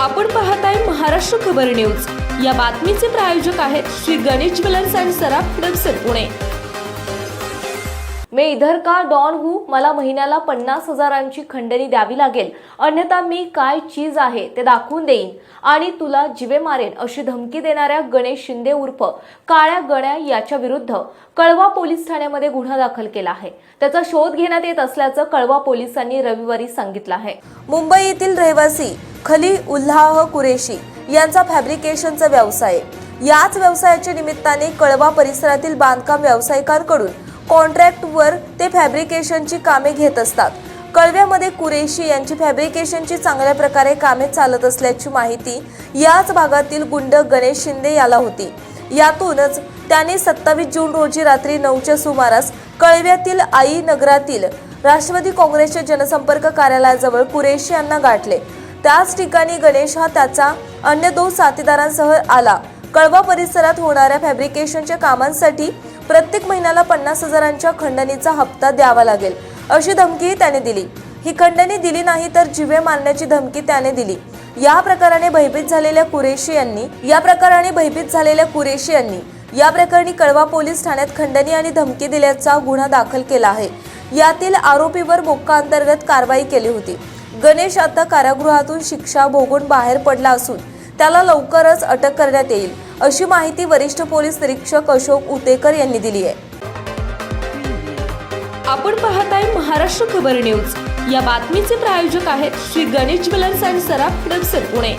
आपण पाहताय महाराष्ट्र खबर न्यूज. या बातमीचे प्रायोजक आहेत श्री गणेश ज्वेलर्स अँड सराफ दक्षिण पुणे. मैं इधर का डॉन हूँ मला महिन्याला पन्नास हजारांची खंडणी द्यावी लागेल. अन्यथा मी काय चीज आहे ते दाखवून देईन. आणि तुला जिवे मारेन अशी धमकी देणाऱ्या गणेश शिंदे उर्फ काळ्या गण्या याच्या विरुद्ध कळवा पोलीस ठाण्यामध्ये गुन्हा दाखल केला आहे. त्याचा शोध घेण्यात येत असल्याचं कळवा पोलिसांनी रविवारी सांगितलं आहे. मुंबई येथील रहिवासी खली उल्लाह कुरेशी यांचा फॅब्रिकेशनचा व्यवसाय. आहे. याच व्यवसायाच्या निमित्ताने कळवा परिसरातील बांधकाम व्यावसायिकांकडून कॉन्ट्रॅक्टवर ते फॅब्रिकेशनची कामे घेत असतात. कळव्यामध्ये कुरेशी यांची फॅब्रिकेशनची चांगल्या प्रकारे कामे चालत असल्याची माहिती याच भागातील गुंड गणेश शिंदे याला होती. यातूनच त्याने सत्तावीस जून रोजी रात्री नऊच्या सुमारास कळव्यातील आई नगरातील राष्ट्रवादी काँग्रेसच्या जनसंपर्क कार्यालयाजवळ कुरेशी यांना गाठले. त्याच ठिकाणी गणेश हा त्याचा अन्य दोन साथीदारांसह आला. कळवा परिसरात होणाऱ्या फॅब्रिकेशनच्या कामांसाठी प्रत्येक महिन्याला पन्नास हजारांच्या खंडणीचा हप्ता द्यावा लागेल अशी धमकीही त्याने दिली. ही खंडणी दिली नाही तर जिवे मारण्याची धमकी त्याने दिली. या प्रकाराने भयभीत झालेल्या कुरेशी यांनी या प्रकाराने भयभीत झालेल्या कुरेशी यांनी या प्रकरणी कळवा पोलीस ठाण्यात खंडणी आणि धमकी दिल्याचा गुन्हा दाखल केला आहे. यातील आरोपीवर मोक्का अंतर्गत कारवाई केली होती. गणेश आता कारागृहातून शिक्षा भोगून बाहेर पडला असून त्याला लवकरच अटक करण्यात येईल अशी माहिती वरिष्ठ पोलीस निरीक्षक अशोक उतेकर यांनी दिली आहे. आपण पाहत आहे महाराष्ट्र खबर न्यूज. या बातमीचे प्रायोजक आहेत श्री गणेश ज्वेलर्स अँड सराफ दक्षिण पुणे.